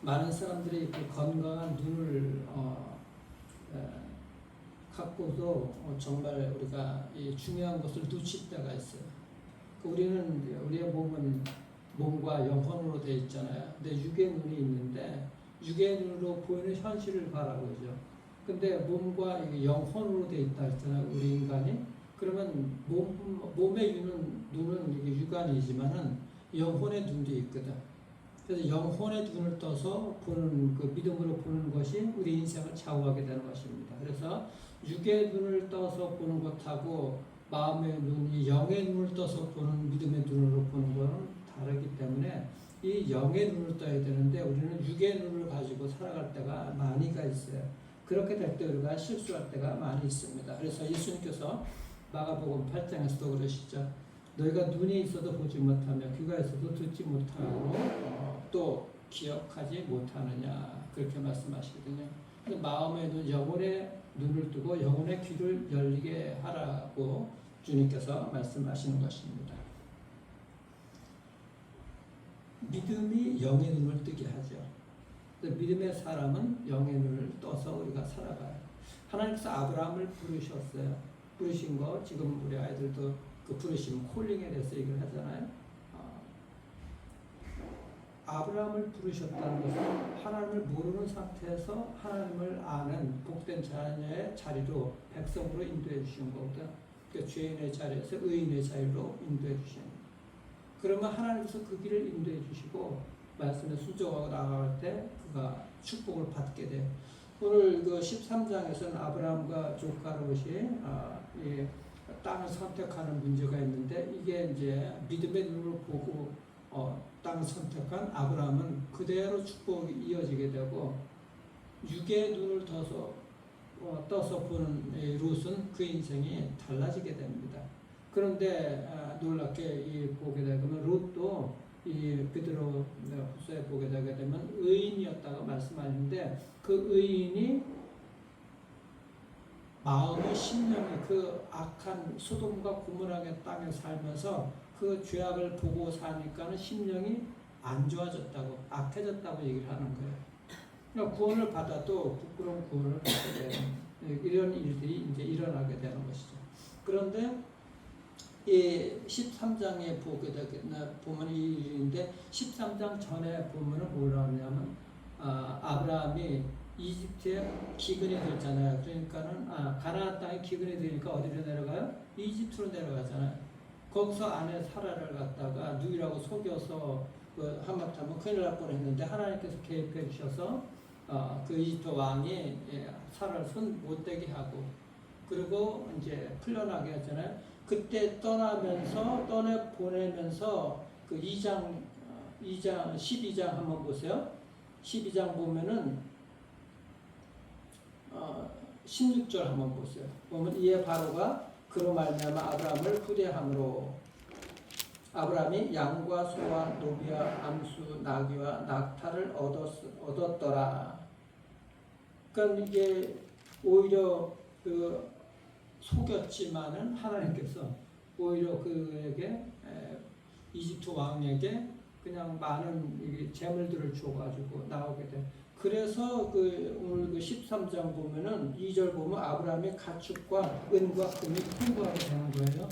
많은 사람들이 그 건강한 눈을 어, 에, 갖고도 어, 정말 우리가 이 중요한 것을 놓칠 때가 있어요. 그 우리는 우리의 몸은 몸과 영혼으로 되어 있잖아요. 근데 육의 눈이 있는데 육의 눈으로 보이는 현실을 바라보죠. 근데 몸과 영혼으로 되어 있다 했잖아요. 우리 인간이. 그러면 몸, 몸의 눈은, 눈은 육안이지만은 영혼의 눈도 있거든. 그래서 영혼의 눈을 떠서 보는 그 믿음으로 보는 것이 우리 인생을 좌우하게 되는 것입니다. 그래서 육의 눈을 떠서 보는 것하고 마음의 눈이 영의 눈을 떠서 보는 믿음의 눈으로 보는 것은 다르기 때문에 이 영의 눈을 떠야 되는데 우리는 육의 눈을 가지고 살아갈 때가 많이가 있어요. 그렇게 될 때 우리가 실수할 때가 많이 있습니다. 그래서 예수님께서 마가복음 8장에서도 그러시죠. 너희가 눈이 있어도 보지 못하며 귀가 있어도 듣지 못하고 어, 또 기억하지 못하느냐 그렇게 말씀하시거든요. 마음의 눈, 영혼의 눈을 뜨고 영혼의 귀를 열리게 하라고 주님께서 말씀하시는 것입니다. 믿음이 영의 눈을 뜨게 하죠. 믿음의 사람은 영의 눈을 떠서 우리가 살아가요. 하나님께서 아브라함을 부르셨어요. 부르신 거 지금 우리 아이들도 그 부르심 콜링에 대해서 얘기를 하잖아요. 어, 아브라함을 부르셨다는 것은 하나님을 모르는 상태에서 하나님을 아는 복된 자녀의 자리로 백성으로 인도해 주신 거거든. 그 죄인의 자리에서 의인의 자리로 인도해 주신. 그러면 하나님께서 그 길을 인도해 주시고 말씀에 순종하고 나아갈 때 그가 축복을 받게 돼. 오늘 그 13장에서는 아브라함과 조카 롯이 아, 이 땅을 선택하는 문제가 있는데 이게 이제 믿음의 눈으로 보고 어, 땅을 선택한 아브라함은 그대로 축복이 이어지게 되고 육의 눈을 떠서 어, 떠서 보는 이 롯은 그 인생이 달라지게 됩니다. 그런데 아, 놀랍게 이 보게 되면 롯도 이 베드로 후서에 보게 되게 되면 의인이었다고 말씀하는데 그 의인이 마음의 심령이 그 악한 소돔과 고모라의 땅에 살면서 그 죄악을 보고 사니까는 심령이 안 좋아졌다고 악해졌다고 얘기를 하는 거예요. 그러니까 구원을 받아도 부끄러운 구원을 받게 되는 이런 일들이 이제 일어나게 되는 것이죠. 그런데 이 13장에 보게 되겠나 보면 이 일인데 13장 전에 보면은 뭐라 하냐면 아, 아브라함이 이집트에 기근이 됐잖아요. 그러니까는 아, 가나안 땅에 기근이 되니까 어디로 내려가요? 이집트로 내려가잖아요. 거기서 아내 사라를 갖다가 누이라고 속여서 그 하마터면 큰일 날 뻔했는데 하나님께서 개입해 주셔서 어, 그 이집트 왕이 예, 사라를 손 못대게 하고 그리고 이제 풀려나게 했잖아요. 그때 떠나면서 떠내 보내면서 그 2장 어, 2장 12장 한번 보세요. 12장 보면은 어, 16절 한번 보세요. 보면 이에 바로가 그로 말미암아 아브라함을 후대함으로 아브라함이 양과 소와 노비와 암수 나귀와 낙타를 얻었, 얻었더라. 그러니까 이게 오히려 그 속였지만은 하나님께서 오히려 그에게 에, 이집트 왕에게 그냥 많은 재물들을 줘가지고 나오게 돼. 그래서 그 오늘 그 13장 보면은 2절 보면 아브라함의 가축과 은과 금이 풍부하게 되는 거예요.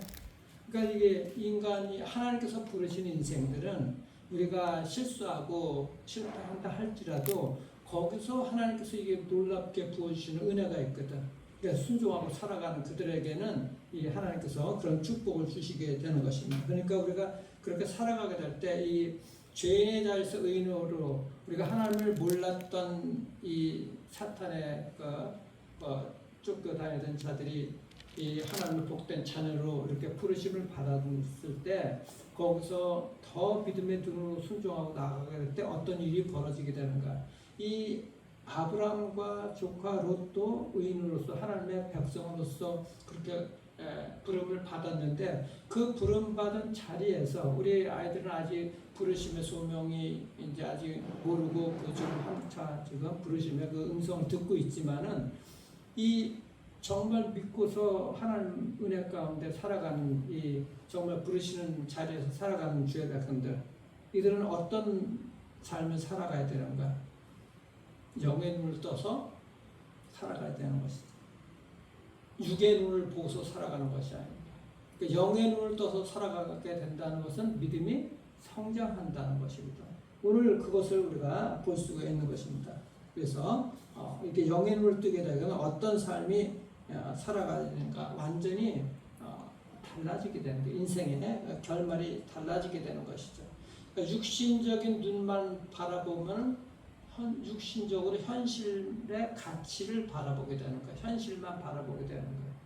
그러니까 이게 인간이 하나님께서 부르신 인생들은 우리가 실수하고 실패한다 할지라도 거기서 하나님께서 이게 놀랍게 부어주시는 은혜가 있거든. 그러니까 순종하고 살아가는 그들에게는 이 하나님께서 그런 축복을 주시게 되는 것입니다. 그러니까 우리가 그렇게 살아가게 될 때 이 죄인의 자리에서 의인으로 우리가 하나님을 몰랐던 이 사탄의 그, 어, 쫓겨 다니던 자들이 이 하나님의 복된 자녀로 이렇게 부르심을 받았을 때 거기서 더 믿음의 눈으로 순종하고 나아가게 될 때 어떤 일이 벌어지게 되는가? 이 아브라함과 조카 롯도 의인으로서 하나님의 백성으로서 그렇게 에, 부름을 받았는데 그 부름 받은 자리에서 우리 아이들은 아직 부르심의 소명이 이제 아직 모르고 그 지금 한차 지금 부르심의 그 음성을 듣고 있지만은 이 정말 믿고서 하나님 은혜 가운데 살아가는 이 정말 부르시는 자리에서 살아가는 주의 백성들 이들은 어떤 삶을 살아가야 되는가? 영의 눈을 떠서 살아가야 되는 것이죠. 육의 눈을 보고서 살아가는 것이 아닙니다. 그 영의 눈을 떠서 살아가게 된다는 것은 믿음이 성장한다는 것입니다. 오늘 그것을 우리가 볼 수가 있는 것입니다. 그래서 어, 이렇게 영의 눈을 뜨게 되면 어떤 삶이 어, 살아가니까 완전히 어, 달라지게 되는 거 인생의 결말이 달라지게 되는 것이죠. 그러니까 육신적인 눈만 바라보면 현, 육신적으로 현실의 가치를 바라보게 되는 거예요. 현실만 바라보게 되는 거예요.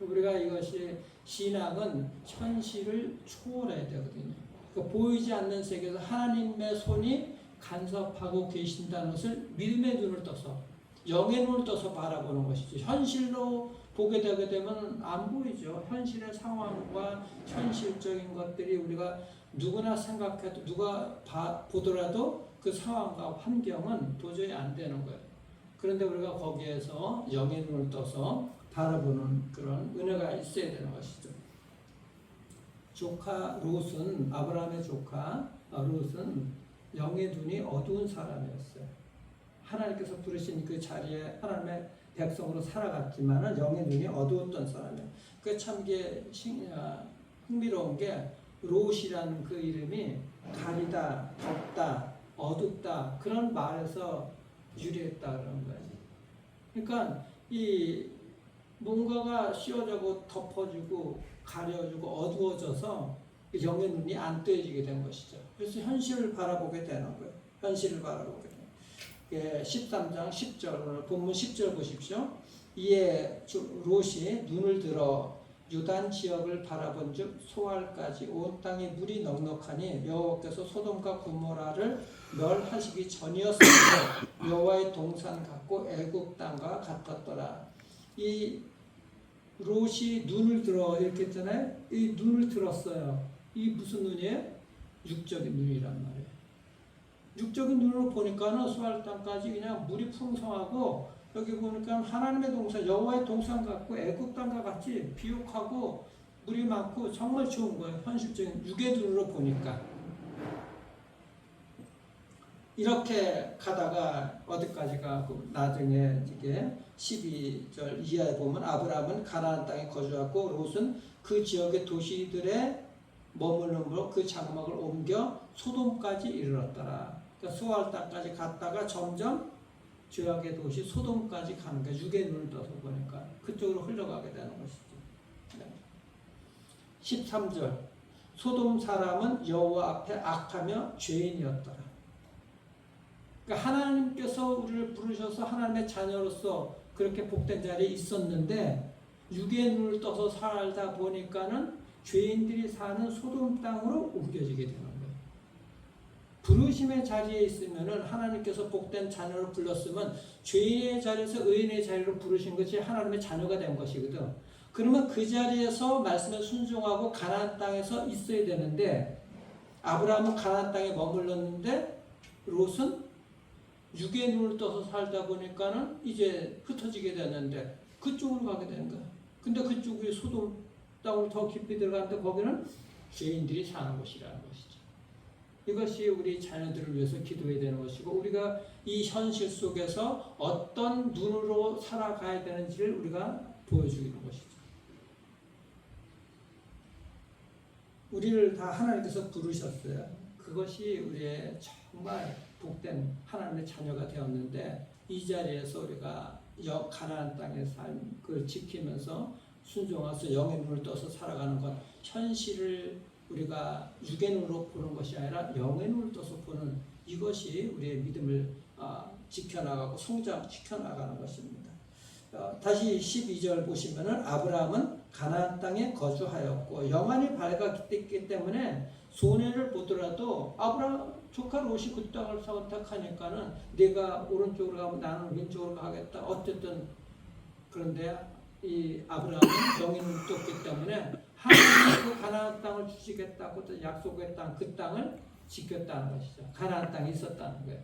우리가 이것이 신앙은 현실을 초월해야 되거든요. 그러니까 보이지 않는 세계에서 하나님의 손이 간섭하고 계신다는 것을 믿음의 눈을 떠서 영의 눈을 떠서 바라보는 것이죠. 현실로 보게 되게 되면 안 보이죠. 현실의 상황과 현실적인 것들이 우리가 누구나 생각해도 누가 봐, 보더라도 그 상황과 환경은 도저히 안 되는 거예요. 그런데 우리가 거기에서 영의 눈을 떠서 바라보는 그런 은혜가 있어야 되는 것이죠. 조카 롯은 아브라함의 조카 롯은 영의 눈이 어두운 사람이었어요. 하나님께서 부르신 그 자리에 하나님의 백성으로 살아갔지만은 영의 눈이 어두웠던 사람이에요. 그참 게 흥미로운 게 롯이라는 그 이름이 가리다, 덥다, 어둡다 그런 말에서 유래했다 그런 거예요. 그러니까 이 뭔가가 씌워지고 덮어지고 가려지고 어두워져서 영의 눈이 안 뜨여지게 된 것이죠. 그래서 현실을 바라보게 되는 거예요. 현실을 바라보게 되는 거예요. 13장 10절, 본문 10절 보십시오. 이에 롯이 눈을 들어 유단 지역을 바라본 즉 소알까지 온 땅에 물이 넉넉하니 여호와께서 소돔과 고모라를 멸하시기 전이었으므로 여호와의 동산 같고 애굽 땅과 같았더라. 이 롯이 눈을 들어 이렇게 했잖아요. 이 눈을 들었어요. 이 무슨 눈이에요? 육적인 눈이란 말이에요. 육적인 눈으로 보니까는 수알 땅까지 그냥 물이 풍성하고 여기 보니까 하나님의 동산 여호와의 동산 같고 애굽 땅과 같이 비옥하고 물이 많고 정말 좋은 거예요. 현실적인 육의 눈으로 보니까 이렇게 가다가 어디까지 가고 나중에 이게 12절 이하에 보면 아브라함은 가나안 땅에 거주하고 롯은 그 지역의 도시들에 머물므로 그 장막을 옮겨 소돔까지 이르렀더라. 그러니까 수알 땅까지 갔다가 점점 죄악의 도시 소돔까지 가는 거야. 육의 눈을 떠서 보니까 그쪽으로 흘러가게 되는 것이죠. 13절 소돔 사람은 여호와 앞에 악하며 죄인이었더라. 그러니까 하나님께서 우리를 부르셔서 하나님의 자녀로서 그렇게 복된 자리에 있었는데 육의 눈을 떠서 살다 보니까는 죄인들이 사는 소돔 땅으로 옮겨지게 되는 거예요. 부르심의 자리에 있으면은 하나님께서 복된 자녀로 불렀으면 죄인의 자리에서 의인의 자리로 부르신 것이 하나님의 자녀가 된 것이거든. 그러면 그 자리에서 말씀에 순종하고 가나안 땅에서 있어야 되는데 아브라함은 가나안 땅에 머물렀는데 롯은 육의 눈을 떠서 살다 보니까는 이제 흩어지게 됐는데 그쪽으로 가게 되는 거야. 근데 그쪽이 소돔 땅으로 더 깊이 들어가는데 거기는 죄인들이 사는 곳이라는 것이죠. 이것이 우리 자녀들을 위해서 기도해야 되는 것이고 우리가 이 현실 속에서 어떤 눈으로 살아가야 되는지를 우리가 보여주는 것이죠. 우리를 다 하나님께서 부르셨어요. 그것이 우리의 정말 복된 하나님의 자녀가 되었는데 이 자리에서 우리가 여 가나안 땅의 삶을 지키면서 순종해서 영의 눈을 떠서 살아가는 것 현실을 우리가 육의 눈으로 보는 것이 아니라 영의 눈을 떠서 보는 이것이 우리의 믿음을 아, 지켜나가고 성장시켜 나가는 것입니다. 어, 다시 12절 보시면은 아브라함은 가나안 땅에 거주하였고 영안이 밝았기 때문에 손해를 보더라도 아브라함 조카 롯이 그 땅을 선택하니까는 내가 오른쪽으로 가면 나는 왼쪽으로 가겠다. 어쨌든 그런데 이 아브라함은 영인을 떴기 때문에 하나님이 그 가나안 땅을 주시겠다고 약속의 땅, 그 땅을 지켰다는 것이죠. 가나안 땅에 있었다는 거예요.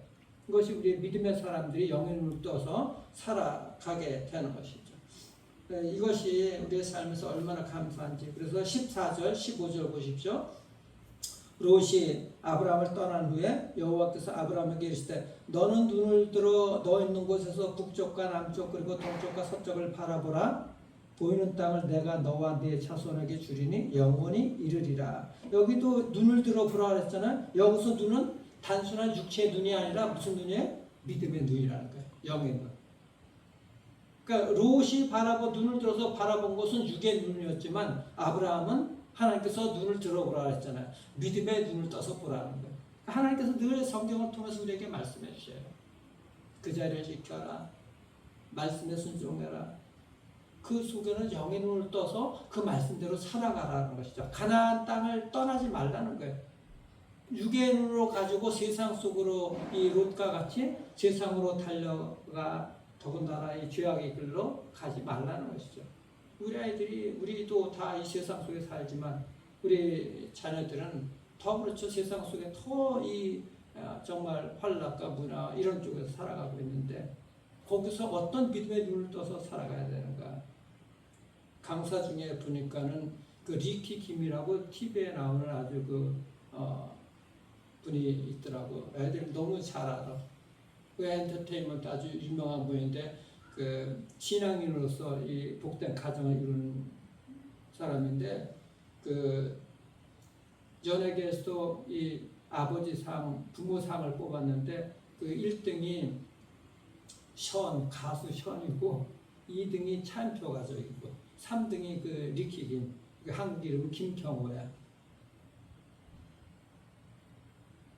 이것이 우리 믿음의 사람들이 영인을 떠서 살아가게 되는 것이죠. 네, 이것이 우리의 삶에서 얼마나 감사한지. 그래서 14절, 15절 보십시오. 롯이 아브라함을 떠난 후에 여호와께서 아브라함에게 이르시되 너는 눈을 들어 너 있는 곳에서 북쪽과 남쪽 그리고 동쪽과 서쪽을 바라보라. 보이는 땅을 내가 너와 네 자손에게 주리니 영원히 이르리라. 여기도 눈을 들어 보라 그랬잖아요. 여기서 눈은 단순한 육체의 눈이 아니라 무슨 눈이에요? 믿음의 눈이라는 거예요. 영의 눈. 그러니까 롯이 바라보 눈을 들어서 바라본 것은 육의 눈이었지만 아브라함은 하나님께서 눈을 들어보라 그랬잖아요. 믿음의 눈을 떠서 보라는 거예요. 하나님께서 늘 성경을 통해서 우리에게 말씀해 주셔요. 그 자리를 지켜라. 말씀에 순종해라. 그 속에는 영의 눈을 떠서 그 말씀대로 살아가라는 것이죠. 가나안 땅을 떠나지 말라는 거예요. 육의 눈으로 가지고 세상 속으로 이 롯과 같이 세상으로 달려가 더군다나 이 죄악의 길로 가지 말라는 것이죠. 우리 아이들이 우리도 다 이 세상 속에 살지만 우리 자녀들은 더 그렇죠. 세상 속에 더 이 정말 환락과 문화 이런 쪽에서 살아가고 있는데 거기서 어떤 믿음의 눈을 떠서 살아가야 되는가? 강사 중에 보니까는 그 리키 김이라고 TV에 나오는 아주 그 어, 분이 있더라고. 애들 너무 잘 알아. 그 엔터테인먼트 아주 유명한 분인데 그 신앙인으로서 이 복된 가정을 이루는 사람인데 그 연예계에서도 이 아버지 상, 부모 상을 뽑았는데 그 1등이 션 가수 션이고 2등이 차인표 가족이고 3등이 그 리키김 그 한국 이름은 김경호야.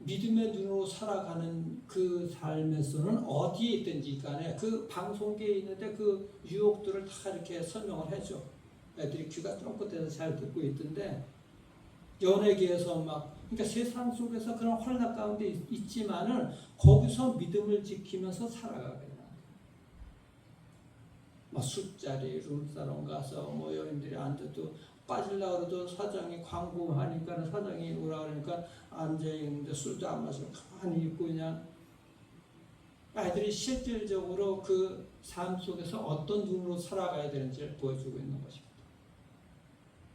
믿음의 눈으로 살아가는 그 삶에서는 어디에 있든지 간에 그 방송계에 있는데 그 유혹들을 다 이렇게 설명을 해줘. 애들이 귀가 쫑긋해서 잘 듣고 있던데 연예계에서 막 그러니까 세상 속에서 그런 환락 가운데 있- 있지만은 거기서 믿음을 지키면서 살아가게. 막 술자리 룸사롱 가서 뭐 여인들이 앉아도 빠질라 그래도 사장이 광고하니까 사장이 오라 그러니까 앉아 있는데 술도 안 마시고 가만히 있고 그냥. 아이들이 실질적으로 그 삶 속에서 어떤 눈으로 살아가야 되는지를 보여주고 있는 것입니다.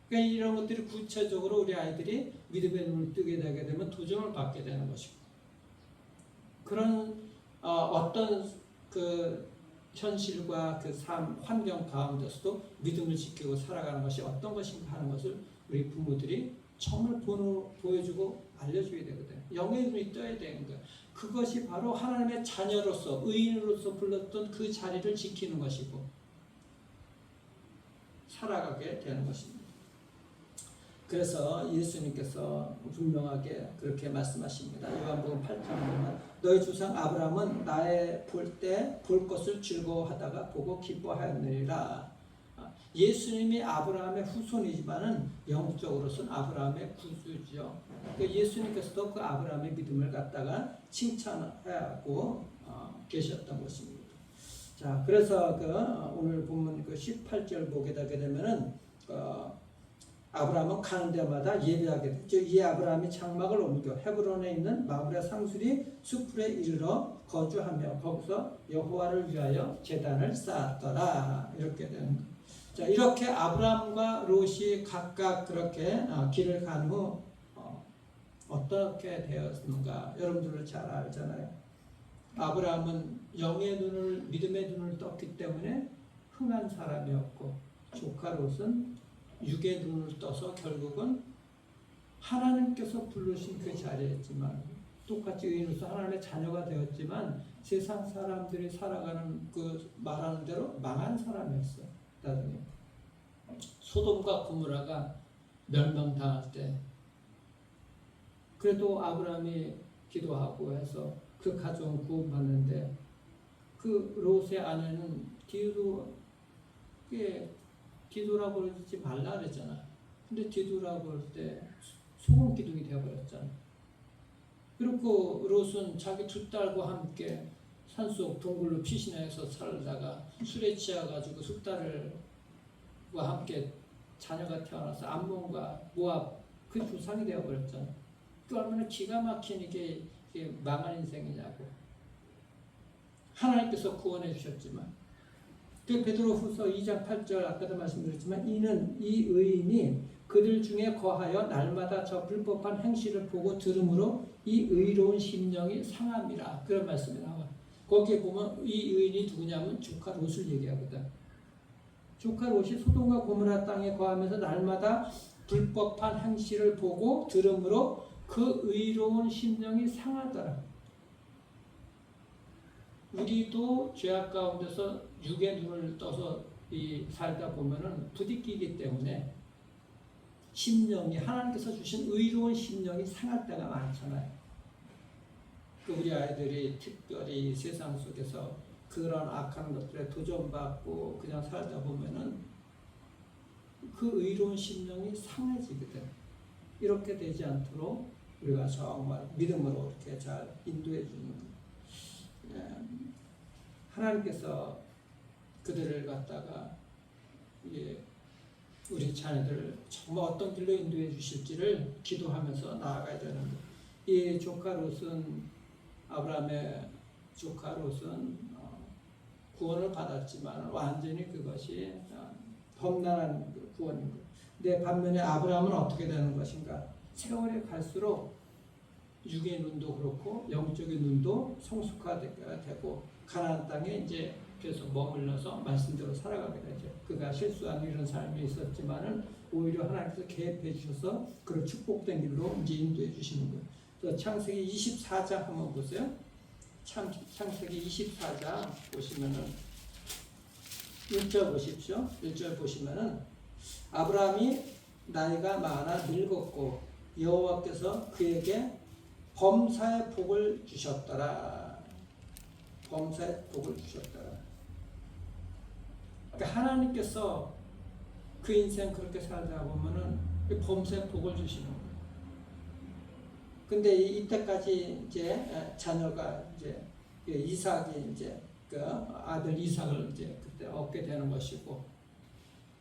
그러니까 이런 것들이 구체적으로 우리 아이들이 믿음의 눈을 뜨게 되게 되면 도전을 받게 되는 것이고 그런 어, 떤 그 현실과 그 삶 환경 가운데서도 믿음을 지키고 살아가는 것이 어떤 것인가 하는 것을 우리 부모들이 정말 보노, 보여주고 알려줘야 되거든. 영의 눈이 떠야 되는 거야. 그것이 바로 하나님의 자녀로서 의인으로서 불렀던 그 자리를 지키는 것이고 살아가게 되는 것입니다. 그래서 예수님께서 분명하게 그렇게 말씀하십니다. 요한복음 8장 보면 너희 조상 아브라함은 나의 볼 때 볼 것을 즐거워하다가 보고 기뻐하였느니라. 아, 예수님이 아브라함의 후손이지만은 영적으로서는 아브라함의 구주죠. 그 예수님께서도 그 아브라함의 믿음을 갖다가 칭찬하고 어, 계셨던 것입니다. 자, 그래서 그 어, 오늘 본문 그 18절 보게 되면은 어, 아브라함은 가는 데마다 예배하게 됐죠. 이 아브라함이 장막을 옮겨 헤브론에 있는 마므레 상수리 수풀에 이르러 거주하며 거기서 여호와를 위하여 제단을 쌓았더라. 이렇게 된 거. 자, 이렇게 아브라함과 롯이 각각 그렇게 어, 길을 간후 어, 어떻게 되었는가? 여러분들은 잘 알잖아요. 아브라함은 영의 눈을 믿음의 눈을 떴기 때문에 흥한 사람이었고 조카 롯은 육의 눈을 떠서 결국은 하나님께서 부르신 그 자리였지만 똑같이 의인으로서 하나님의 자녀가 되었지만 세상 사람들이 살아가는 그 말하는 대로 망한 사람이었어 나중에. 소돔과 고무라가 멸망당할 때 그래도 아브라함이 기도하고 해서 그 가정을 구원받는데 그 롯의 아내는 뒤로 꽤 뒤돌아보지 말라 그랬잖아. 근데 뒤돌아볼 때 소금 기둥이 되어버렸잖아. 그리고 롯은 자기 두 딸과 함께 산속 동굴로 피신해서 살다가 술에 취해가지고 두 딸과 함께 자녀가 태어나서 암몬과 모압 그 조상이 되어버렸잖아. 그 얼마나 기가 막힌 이게, 이게 망한 인생이냐고. 하나님께서 구원해 주셨지만 그 베드로후서 2장 8절 아까도 말씀드렸지만 이는 이 의인이 그 그들 중에 거하여 날마다 저 불법한 행실을 보고 들음으로 이 의로운 심령이 상함이라 그런 말씀이 나와. 거기에 보면 이 의인이 누구냐면 조카 롯을 얘기하거든. 조카 롯이 소돔과 고모라 땅에 거하면서 날마다 불법한 행실을 보고 들음으로 그 의로운 심령이 상하더라. 우리도 죄악 가운데서 육의 눈을 떠서 이 살다 보면은 부딪히기 때문에 심령이 하나님께서 주신 의로운 심령이 상할 때가 많잖아요. 그 우리 아이들이 특별히 세상 속에서 그런 악한 것들에 도전받고 그냥 살다 보면은 그 의로운 심령이 상해지거든. 이렇게 되지 않도록 우리가 정말 믿음으로 이렇게 잘 인도해 주는 거. 예, 하나님께서 그들을 갖다가 예, 우리 자녀들 정말 어떤 길로 인도해 주실지를 기도하면서 나아가야 되는 거. 이 조카 롯은 아브라함의 조카 롯은 어, 구원을 받았지만 완전히 그것이 어, 험난한 그 구원인 거. 근데 반면에 아브라함은 어떻게 되는 것인가? 세월이 갈수록 육의 눈도 그렇고 영적인 눈도 성숙화가 되고 가나안 땅에 이제 계속 머물러서 말씀대로 살아가게 되죠. 그가 실수하는 이런 삶이 있었지만은 오히려 하나님께서 개입해 주셔서 그런 축복된 길로 이제 인도해 주시는 거예요. 그래서 창세기 24장 한번 보세요. 창, 창세기 24장 보시면은 1절 보십시오. 1절 보시면은 아브라함이 나이가 많아 늙었고 여호와께서 그에게 범사의 복을 주셨더라. 범사의 복을 주셨더라. 그러니까 하나님께서 그 인생 그렇게 살다 보면은 그 범사의 복을 주시는 거예요. 근데 이- 이때까지 이제 자녀가 이제 그 이삭이 이제 그 아들 이삭을 이제 그때 얻게 되는 것이고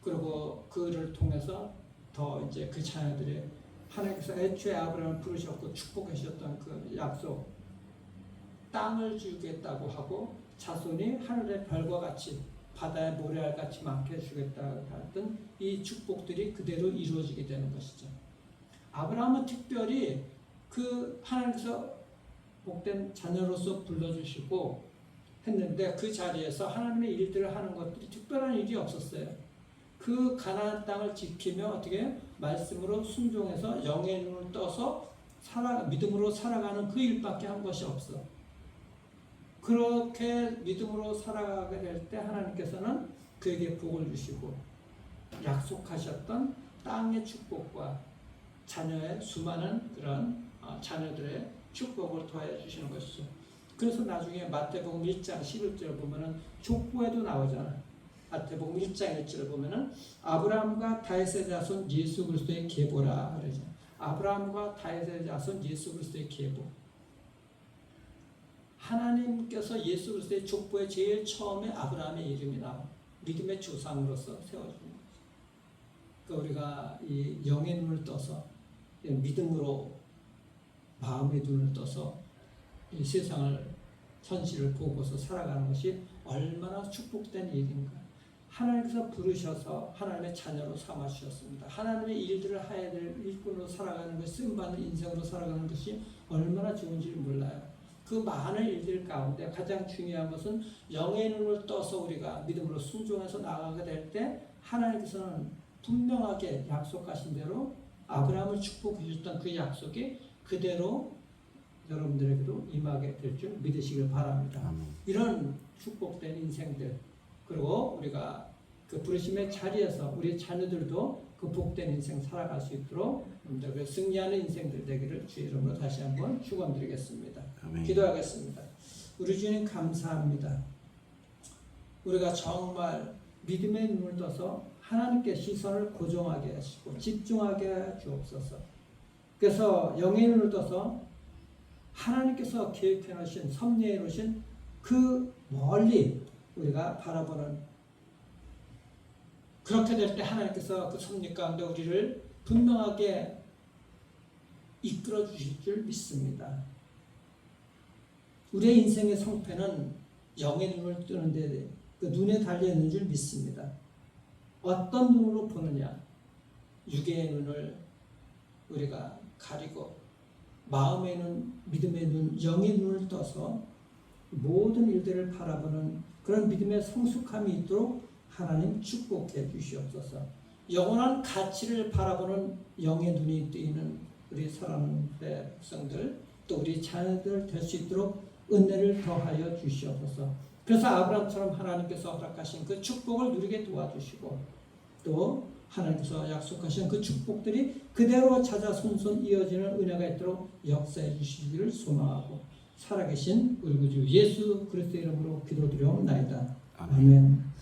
그리고 그를 통해서 더 이제 그 자녀들이 하나님께서 애초에 아브라함을 부르셨고 축복하셨던 그 약속 땅을 주겠다고 하고 자손이 하늘의 별과 같이 바다의 모래알 같이 많게 해주겠다고 했던 이 축복들이 그대로 이루어지게 되는 것이죠. 아브라함은 특별히 그 하나님께서 복된 자녀로서 불러주시고 했는데 그 자리에서 하나님의 일들을 하는 것들이 특별한 일이 없었어요. 그 가나안 땅을 지키며 어떻게 말씀으로 순종해서 영의 눈을 떠서 살아 믿음으로 살아가는 그 일밖에 한 것이 없어. 그렇게 믿음으로 살아가게 될 때 하나님께서는 그에게 복을 주시고 약속하셨던 땅의 축복과 자녀의 수많은 그런 어, 자녀들의 축복을 더해 주시는 것이죠. 그래서 나중에 마태복음 1장 11절 보면은 족보에도 나오잖아. 마태복음 1장 1절을 보면은 아브라함과 다윗의 자손 예수 그리스도의 계보라 그러죠. 아브라함과 다윗의 자손 예수 그리스도의 계보. 하나님께서 예수 그리스도의 족보에 제일 처음에 아브라함의 이름이 나와. 믿음의 조상으로서 세워주는 거죠. 그러니까 우리가 이 영의 눈을 떠서 믿음으로 마음의 눈을 떠서 이 세상을 현실을 보고서 살아가는 것이 얼마나 축복된 일인가. 하나님께서 부르셔서 하나님의 자녀로 삼아 주셨습니다. 하나님의 일들을 해야 될 일꾼으로 살아가는 것, 쓰임 받는 인생으로 살아가는 것이 얼마나 좋은지 몰라요. 그 많은 일들 가운데 가장 중요한 것은 영의 눈을 떠서 우리가 믿음으로 순종해서 나아가게 될 때 하나님께서는 분명하게 약속하신 대로 아브라함을 축복해 주셨던 그 약속이 그대로 여러분들에게도 임하게 될 줄 믿으시길 바랍니다. 이런 축복된 인생들 그리고 우리가 그 부르심의 자리에서 우리 자녀들도 그 복된 인생 살아갈 수 있도록 여러분들 그 승리하는 인생들 되기를 주의 이름으로 다시 한번 축원드리겠습니다. 아멘. 기도하겠습니다. 우리 주님 감사합니다. 우리가 정말 믿음의 눈을 떠서 하나님께 시선을 고정하게 하시고 집중하게 해 주옵소서. 그래서 영의 눈을 떠서 하나님께서 계획해 놓으신 섭리해 놓으신 그 멀리 우리가 바라보는 그렇게 될 때 하나님께서 그 섭리 가운데 우리를 분명하게 이끌어 주실 줄 믿습니다. 우리의 인생의 성패는 영의 눈을 뜨는데 그 눈에 달려 있는 줄 믿습니다. 어떤 눈으로 보느냐? 육의 눈을 우리가 가리고 마음의 눈, 믿음의 눈, 영의 눈을 떠서 모든 일들을 바라보는 그런 믿음의 성숙함이 있도록 하나님 축복해 주시옵소서. 영원한 가치를 바라보는 영의 눈이 뜨이는 우리 사랑하는 백성들 또 우리 자녀들 될 수 있도록 은혜를 더하여 주시옵소서. 그래서 아브라함처럼 하나님께서 허락하신 그 축복을 누리게 도와주시고 또 하나님께서 약속하신 그 축복들이 그대로 찾아 손손 이어지는 은혜가 있도록 역사해 주시기를 소망하고 살아계신 우리 구주 예수 그리스도 이름으로 기도드려옵나이다. 아멘. 아멘.